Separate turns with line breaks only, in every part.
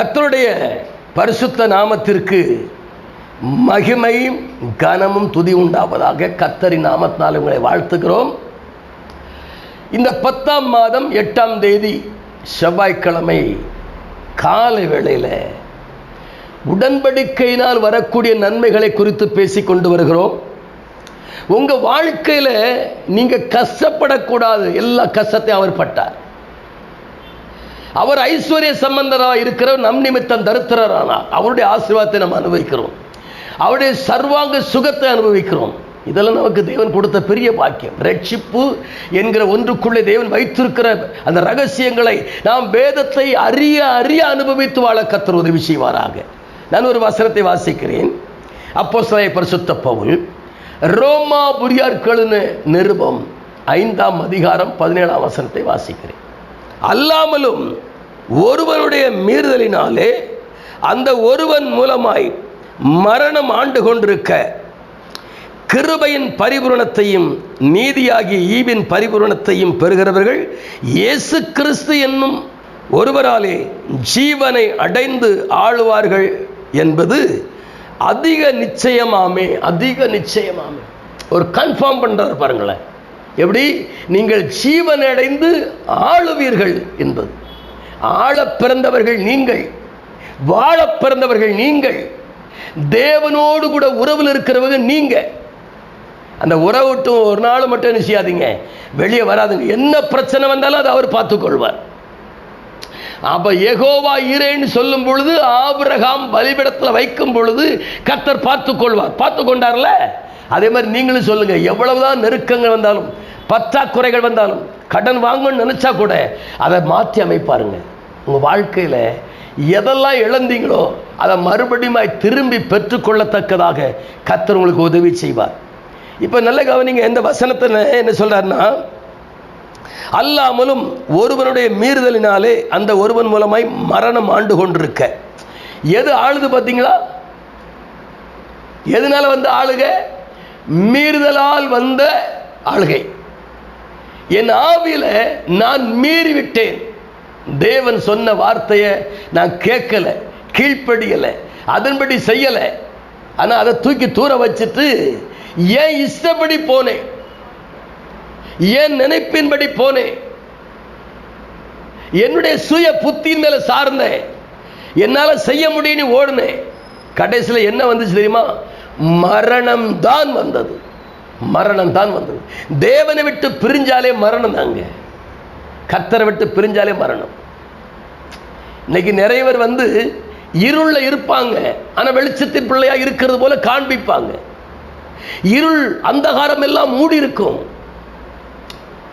கத்தருடைய பரிசுத்த நாமத்திற்கு மகிமையும் கனமும் துதி உண்டாவதாக கத்தரின் நாமத்தினால் உங்களை வாழ்த்துகிறோம். இந்த பத்தாம் மாதம் எட்டாம் தேதி செவ்வாய்க்கிழமை காலை வேளையில் உடன்படிக்கையினால் வரக்கூடிய நன்மைகளை குறித்து பேசி கொண்டு வருகிறோம். உங்க வாழ்க்கையில் நீங்க கஷ்டப்படக்கூடாது. எல்லா கஷ்டத்தையும் அவர் பட்டார். அவர் ஐஸ்வர்ய சம்பந்தராக இருக்கிறவர் நம் நிமித்தம் தருத்திரரானார் அவருடைய ஆசீர்வாதத்தை நம்ம அனுபவிக்கிறோம். அவருடைய சர்வாங்க சுகத்தை அனுபவிக்கிறோம். இதெல்லாம் நமக்கு தேவன் கொடுத்த பெரிய பாக்கியம். ரட்சிப்பு என்கிற ஒன்றுக்குள்ளே தேவன் வைத்திருக்கிற அந்த ரகசியங்களை நாம் வேதத்தை அறிய அறிய அனுபவித்து வாழ கத்தர் உதவி செய்வாராக. நான் ஒரு வசனத்தை வாசிக்கிறேன். அப்போ பரிசுத்த பவுல் ரோமா புரியார்களின் நிருபம் ஐந்தாம் அதிகாரம் பதினேழாம் வசனத்தை வாசிக்கிறேன். அல்லாமலும் ஒருவனுடைய மீறுதலினாலே அந்த ஒருவன் மூலமாய் மரணம் ஆண்டு கொண்டிருக்க கிருபையின் பரிபூரணத்தையும் நீதியாகிய ஈவின் பரிபூரணத்தையும் பெறுகிறவர்கள் இயேசு கிறிஸ்து என்னும் ஒருவராலே ஜீவனை அடைந்து ஆளுவார்கள் என்பது அதிக நிச்சயமாமே அதிக நிச்சயமாமே. ஒரு கன்ஃபார்ம் பண்றாரு பாருங்களேன். எப்படி? நீங்கள் ஜீவனடைந்து ஆளுவீர்கள் என்பது. ஆள பிறந்தவர்கள் நீங்கள் வாழ பிறந்தவர்கள் நீங்கள் தேவனோடு கூட உறவில் இருக்கிறவங்க நீங்க. அந்த உறவுட்டும் ஒரு நாள் மட்டும் என்ன செய்யாதீங்க. வெளியே வராதுங்க. என்ன பிரச்சனை வந்தாலும் அதை அவர் பார்த்துக்கொள்வார் அப்ப எகோவா ஈரேன்னு சொல்லும் பொழுது ஆபிரகாம் பலிபிடத்தில் வைக்கும் பொழுது கத்தர் பார்த்து கொள்வார். பார்த்து கொண்டார்ல? அதே மாதிரி நீங்களும் சொல்லுங்க. எவ்வளவுதான் நெருக்கங்கள் வந்தாலும் பற்றாக்குறைகள் வந்தாலும் கடன் வாங்கணும்னு நினைச்சா கூட அதை மாற்றி அமைப்பாருங்க. உங்க வாழ்க்கையில எதெல்லாம் இழந்தீங்களோ அதை மறுபடியும் திரும்பி பெற்றுக்கொள்ளத்தக்கதாக கத்தர் உங்களுக்கு உதவி செய்வார். இப்போ நல்ல கவனிங்க எந்த வசனத்தை என்ன சொல்றாருன்னா அல்லாமலும் ஒருவனுடைய மீறுதலினாலே அந்த ஒருவன் மூலமாய் மரணம் ஆண்டு கொண்டிருக்க. எது ஆளுது பார்த்தீங்களா எதனால வந்து ஆளுக? மீறுதலால் வந்த ஆளுகை. என் ஆவியில நான் மீறிவிட்டேன். தேவன் சொன்ன வார்த்தையை நான் கேட்கல கீழ்ப்படியலை அதன்படி செய்யலை. ஆனால் அதை தூக்கி தூர வச்சுட்டு ஏன் இஷ்டப்படி போனேன்? ஏன் நினைப்பின்படி போனேன்? என்னுடைய சுய புத்தியின் மேலே சார்ந்தேன். என்னால் செய்ய முடியும்னு ஓடுனேன். கடைசியில் என்ன வந்துச்சு தெரியுமா? மரணம் தான் வந்தது. மரணம் தான் வந்தது. தேவனை விட்டு பிரிஞ்சாலே மரணம் தாங்க. கத்தரை விட்டு பிரிஞ்சாலே மரணம். இன்னைக்கு நிறைய பேர் வந்து இருள்ல இருப்பாங்க. ஆனா வெளிச்சத்தின் பிள்ளையா இருக்கிறது போல காண்பிப்பாங்க. இருள் அந்தகாரம் எல்லாம் மூடி இருக்கும்.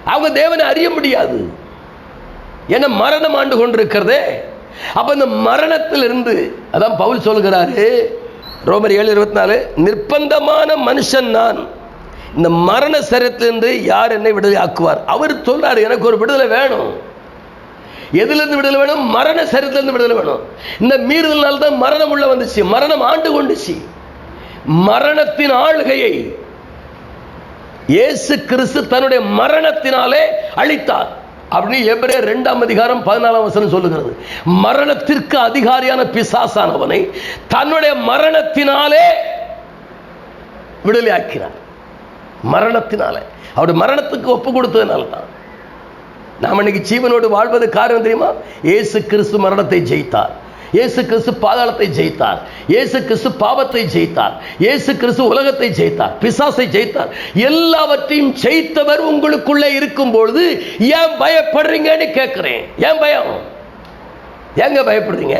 அவங்க தேவனை அறிய முடியாது. ஏன்னா மரணம் ஆண்டு கொண்டிருக்கிறதே. அப்ப இந்த மரணத்திலிருந்து அதான் பவுல் சொல்கிறாரு ரோமர் ஏழு இருபத்தி நாலு நிர்பந்தமான மனுஷன் நான் இந்த மரண சரத்திலிருந்து யார் என்னை விடுதலை ஆக்குவார்? அவர் சொல்றாரு எனக்கு ஒரு விடுதலை வேணும். எதிலிருந்து விடுதலை வேணும்? மரண சரத்திலிருந்து விடுதலை வேணும். இந்த மீறுதல்னால தான் மரணம் உள்ள வந்துச்சு. மரணம் ஆண்டு கொண்டுச்சு. மரணத்தின் ஆளுகையை இயேசு கிறிஸ்து தன்னுடைய மரணத்தினாலே அழித்தார். அப்படின்னு எபிரே ரெண்டாம் அதிகாரம் பதினாலாம் வசனம் சொல்லுகிறது. மரணத்திற்கு அதிகாரியான பிசாசானவனை தன்னுடைய மரணத்தினாலே விடுதலை ஆக்கினார். மரணத்தினால. அவருடைய மரணத்துக்கு ஒப்பு கொடுத்ததுனால தான் நாம் இன்னைக்கு ஜீவனோடு வாழ்வது காரணம் தெரியுமா? ஏசு கிறிஸ்து மரணத்தை ஜெயித்தார். இயேசு கிறிஸ்து பாதாளத்தை ஜெயித்தார். இயேசு கிறிஸ்து பாவத்தை ஜெயித்தார். இயேசு கிறிஸ்து உலகத்தை ஜெயித்தார். பிசாசை ஜெயித்தார். எல்லாவற்றையும் ஜெயித்தவர் உங்களுக்குள்ளே இருக்கும் பொழுது ஏன் பயப்படுறீங்கன்னு கேட்குறேன். ஏன் பயம்? ஏங்க பயப்படுறீங்க?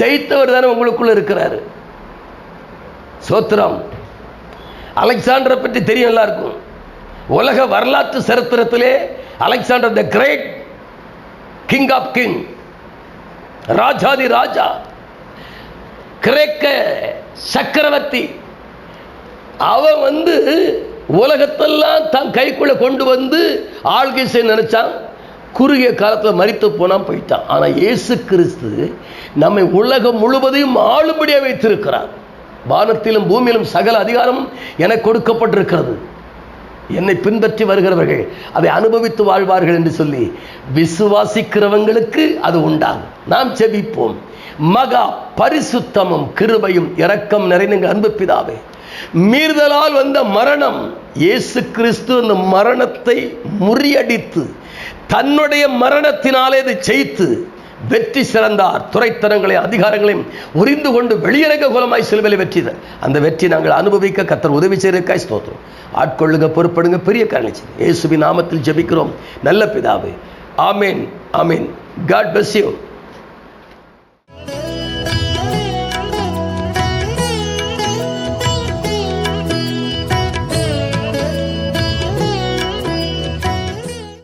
ஜெயித்தவர் தானே உங்களுக்குள்ள இருக்கிறாரு. சோத்திரம் அலெக்சாண்டரை பற்றி தெரியும் எல்லாருக்கும். உலக வரலாற்று சரித்திரத்திலே Alexander the great king of king ராஜாதி ராஜா கிரேக்க சக்கரவர்த்தி அவன் வந்து உலகத்தெல்லாம் தன் கைக்குள்ளே கொண்டு வந்து ஆள்கை செய்ய குறுகிய காலத்தில் மறித்து போனால் போயிட்டான். ஆனால் இயேசு கிறிஸ்து நம்மை உலகம் முழுவதையும் ஆளுபடியாக வைத்திருக்கிறார். வானத்திலும் பூமியிலும் சகல அதிகாரமும் எனக்கு கொடுக்கப்பட்டிருக்கிறது. என்னை பின்பற்றி வருகிறவர்கள் அதை அனுபவித்து வாழ்வார்கள் என்று சொல்லி விசுவாசிக்கிறவங்களுக்கு அது உண்டாகும். நாம் செபிப்போம் மகா பரிசுத்தமும் கிருபையும் இரக்கம் நிறைந்த அன்பு பிதாவே மீறுதலால் வந்த மரணம் இயேசு கிறிஸ்து அந்த மரணத்தை முறியடித்து தன்னுடைய மரணத்தினாலே அதை ஜெயித்து வெற்றி சிறந்தார். துறைத்தனங்களை அதிகாரங்களையும் உரிந்து கொண்டு வெளியிறங்க குலமாய் சிலுவையில் வெற்றி அந்த வெற்றி நாங்கள் அனுபவிக்க கத்தர் உதவி செய்திருக்காய். ஸ்தோத்திரம். ஆட்கொள்ளுங்க பொறுப்படுங்க பெரிய காரணம் இயேசுவின் நாமத்தில் ஜெபிக்கிறோம். நல்ல பிதாவே. ஆமேன் ஆமீன். God bless you